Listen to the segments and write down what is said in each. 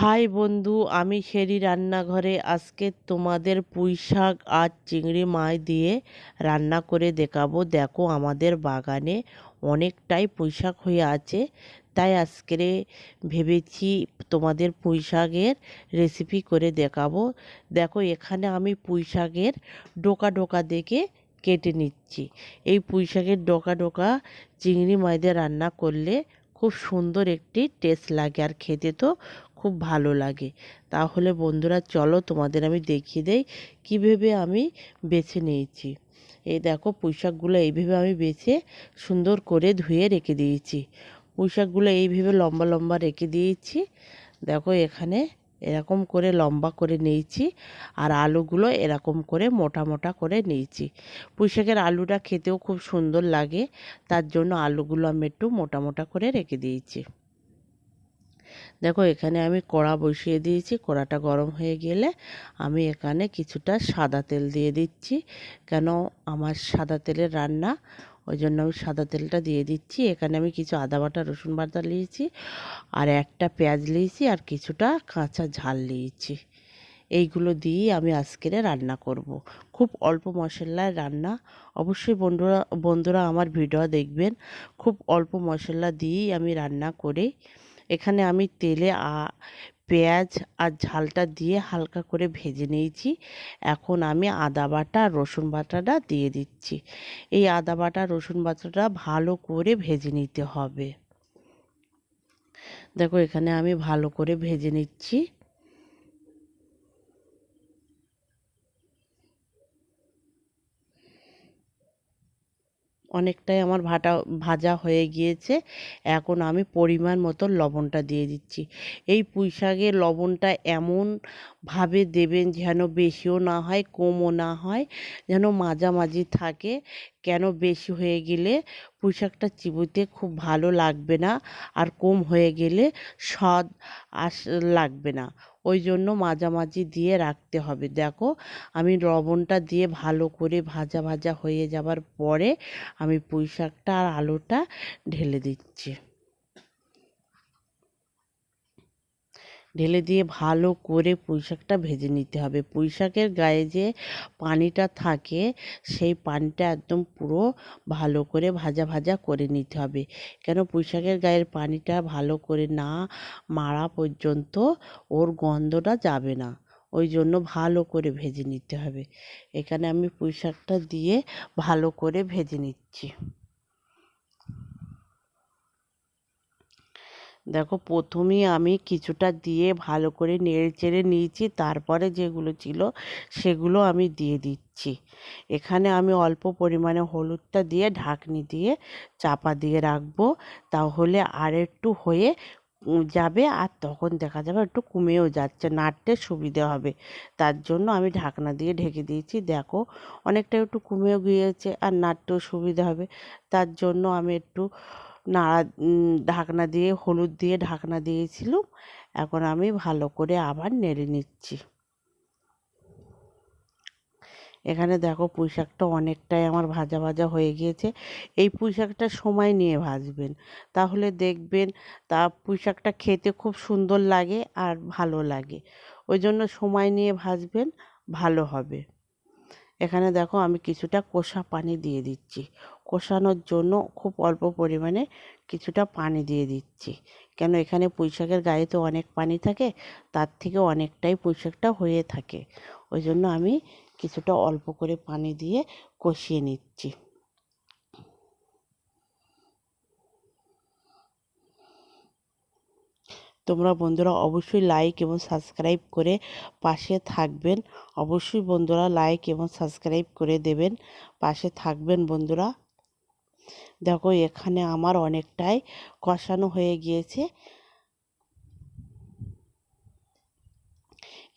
High বন্ধু, আমি শেরি রান্নাঘরে আজকে তোমাদের পুঁই শাক আর চিংড়ি মাছ দিয়ে রান্না করে দেখাবো। দেখো, আমাদের বাগানে অনেকটাই পুঁই শাক হয়ে আছে, তাই আজকে ভেবেছি তোমাদের পুঁই শাকের রেসিপি করে দেখাবো। দেখো, এখানে আমি পুঁই শাকের ডোকা ডোকা দেখে কেটে নিচ্ছি। এই পুঁই শাকের ডোকা ডোকা চিংড়ি মাছ দিয়ে রান্না করলে খুব সুন্দর একটি টেস্ট লাগে, আর খেতে তো খুব ভালো লাগে। তাহলে বন্ধুরা, চলো তোমাদের আমি দেখিয়ে দেই কীভাবে আমি বেছে নিয়েছি। এই দেখো, পুঁইশাকগুলো এইভাবে আমি বেছে সুন্দর করে ধুয়ে রেখে দিয়েছি। পুঁইশাকগুলো এইভাবে লম্বা লম্বা রেখে দিয়েছি। দেখো, এখানে এরকম করে লম্বা করে নিয়েছি আর আলুগুলো এরকম করে মোটা মোটা করে নিয়েছি। পুঁইশাকের আলুটা খেতেও খুব সুন্দর লাগে, তার জন্য আলুগুলো আমি একটু মোটা মোটা করে রেখে দিয়েছি। দেখো, এখানে আমি কড়া বসিয়ে দিয়েছি। কড়াটা গরম হয়ে গেলে আমি এখানে কিছুটা সাদা তেল দিয়ে দিচ্ছি। কেন? আমার সাদা তেলের রান্না, ওই জন্য আমি সাদা তেলটা দিয়ে দিচ্ছি। এখানে আমি কিছু আদা বাটা, রসুন বাটা নিয়েছি আর একটা পেঁয়াজ নিয়েছি আর কিছুটা কাঁচা ঝাল নিয়েছি। এইগুলো দিয়েই আমি আজকের রান্না করব। খুব অল্প মশলায় রান্না। অবশ্যই বন্ধুরা বন্ধুরা আমার ভিডিও দেখবেন। খুব অল্প মশলা দিয়েই আমি রান্না করে এখানে আমি তেলে পেঁয়াজ আর ঝালটা দিয়ে হালকা করে ভেজে নিয়েছি। এখন আমি আদা বাটা রসুন বাটাটা দিয়ে দিচ্ছি। এই আদা বাটা, রসুন বাটাটা ভালো করে ভেজে নিতে হবে। দেখো এখানে আমি ভালো করে ভেজে নিচ্ছি। অনেকটাই আমার ভাটা, ভাজা হয়ে গিয়েছে। এখন আমি পরিমাণ মতো লবণটা দিয়ে দিচ্ছি। এই পুঁই শাকে লবণটা এমনভাবে দেবেন যেন বেশিও না হয়, কমও না হয়, যেন মাঝামাঝি থাকে। কেন বেশি হয়ে গেলে পুঁই শাকটা চিবোতে খুব ভালো লাগবে না আর কম হয়ে গেলে স্বাদ আস লাগবে না। ওই জন্য মাঝামাঝি দিয়ে রাখতে হবে। দেখো, আমি লবণটা দিয়ে ভালো করে ভাজা ভাজা হয়ে যাবার পরে আমি পুঁই শাকটা আর আলুটা ঢেলে দিচ্ছি। ঢেলে দিয়ে ভালো করে পুঁই শাকটা ভেজে নিতে হবে। পুঁই শাকের গায়ে যে পানিটা থাকে, সেই পানিটা একদম পুরো ভালো করে ভাজা ভাজা করে নিতে হবে। কেন পুঁই শাকের গায়ের পানিটা ভালো করে না মারা পর্যন্ত ওর গন্ধটা যাবে না। ওই জন্য ভালো করে ভেজে নিতে হবে। এখানে আমি পুঁই শাকটা দিয়ে ভালো করে ভেজে নিচ্ছি। দেখো, প্রথমেই আমি কিছুটা দিয়ে ভালো করে নেড়ে চেড়ে নিয়েছি, তারপরে যেগুলো ছিল সেগুলো আমি দিয়ে দিচ্ছি। এখানে আমি অল্প পরিমাণে হলুদটা দিয়ে ঢাকনি দিয়ে চাপা দিয়ে রাখব, তাহলে আর একটু হয়ে যাবে আর তখন দেখা যাবে একটু কমেও যাচ্ছে, নাড়তে সুবিধে হবে। তার জন্য আমি ঢাকনা দিয়ে ঢেকে দিয়েছি, দেখো অনেকটা একটু কমেও গিয়েছে আর নাড়তেও সুবিধা হবে। তার জন্য আমি একটু নাড়া ঢাকনা দিয়ে, হলুদ দিয়ে ঢাকনা দিয়েছিলাম। এখন আমি ভালো করে আবার নেড়ে নিচ্ছি। এখানে দেখো পুঁই শাকটা অনেকটাই আমার ভাজা ভাজা হয়ে গিয়েছে। এই পুঁই শাকটা সময় নিয়ে ভাজবেন। তাহলে দেখবেন তা পুঁই শাকটা খেতে খুব সুন্দর লাগে আর ভালো লাগে। ওই জন্য সময় নিয়ে ভাজবেন, ভালো হবে। এখানে দেখো আমি কিছুটা কষা পানি দিয়ে দিচ্ছি। কষানোর জন্য খুব অল্প পরিমাণে কিছুটা পানি দিয়ে দিচ্ছি। কেন এখানে পুঁইশাকের গায়ে তো অনেক পানি থাকে, তার থেকে অনেকটাই পুঁইশাকটা হয়ে থাকে। ওই জন্য আমি কিছুটা অল্প করে পানি দিয়ে কষিয়ে নিচ্ছি। তোমরা বন্ধুরা অবশ্যই লাইক এবং সাবস্ক্রাইব করে পাশে থাকবেন। অবশ্যই বন্ধুরা লাইক এবং সাবস্ক্রাইব করে দেবেন। পাশে থাকবেন বন্ধুরা। দেখো এখানে আমার অনেকটাই কষানো হয়ে গিয়েছে।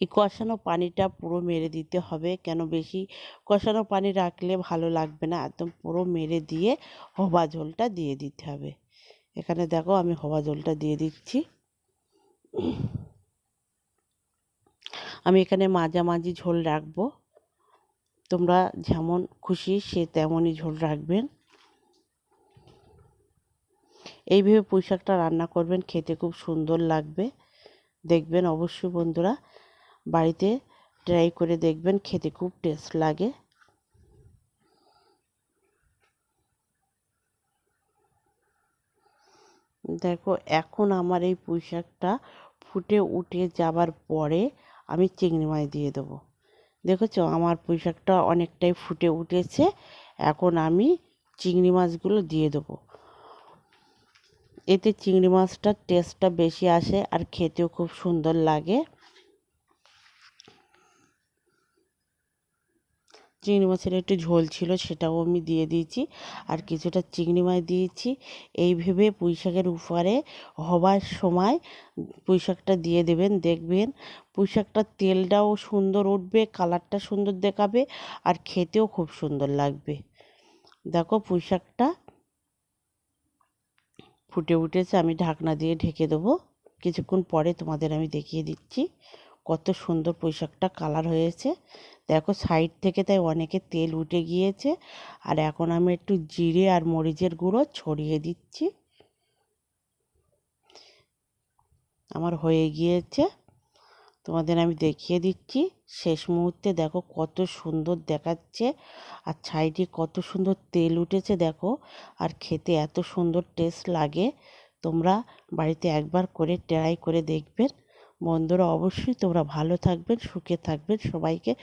এই কষানো পানিটা পুরো মেরে দিতে হবে। কেন বেশি কষানো পানি রাখলে ভালো লাগবে না। একদম পুরো মেরে দিয়ে হবা ঝোলটা দিয়ে দিতে হবে। এখানে দেখো আমি হবা ঝোলটা দিয়ে দিচ্ছি। আমি এখানে মাঝামাঝি ঝোল রাখব। তোমরা যেমন খুশি সে তেমনই ঝোল রাখবেন। এইভাবে পুঁই শাকটা রান্না করবেন, খেতে খুব সুন্দর লাগবে। দেখবেন অবশ্যই বন্ধুরা, বাড়িতে ট্রাই করে দেখবেন, খেতে খুব টেস্ট লাগে। দেখো, এখন আমার এই পুঁই শাকটা ফুটে উঠে যাবার পরে আমি চিংড়ি মাছ দিয়ে দেবো। দেখেছ? আমার পুঁই শাকটা অনেকটাই ফুটে উঠেছে, এখন আমি চিংড়ি মাছগুলো দিয়ে দেবো। এতে চিংড়ি মাছটার টেস্টটা বেশি আসে আর খেতেও খুব সুন্দর লাগে। চিংড়ি মাছের একটু ঝোল ছিল সেটাও আমি দিয়ে দিয়েছি। আর কিছুটা চিংড়ি মাছ দিয়েছি। এই ভেবে পুঁই শাকের উপরে হবার সময় পুঁই শাকটা দিয়ে দেবেন, দেখবেন পুঁই শাকটার তেলটাও সুন্দর উঠবে, কালারটা সুন্দর দেখাবে আর খেতেও খুব সুন্দর লাগবে। দেখো পুঁই শাকটা ফুটে উঠেছে, আমি ঢাকনা দিয়ে ঢেকে দেবো। কিছুক্ষণ পরে তোমাদের আমি দেখিয়ে দিচ্ছি কত সুন্দর পুঁই শাকটা কালার হয়েছে। দেখো সাইড থেকে তাই অনেকে তেল উঠে গিয়েছে। আর এখন আমি একটু জিরে আর মরিচের গুঁড়ো ছড়িয়ে দিচ্ছি। আমার হয়ে গিয়েছে। তোমাদের আমি দেখিয়ে দিচ্ছি। শেষ মুহূর্তে দেখো কত সুন্দর দেখাচ্ছে। আর সাইডে কত সুন্দর তেল উঠেছে দেখো। আর খেতে এত সুন্দর টেস্ট লাগে। তোমরা বাড়িতে একবার করে ট্রাই করে দেখবেন। বন্ধুরা অবশ্যই তোমরা ভালো থাকবেন, সুখে থাকবেন। সবাইকে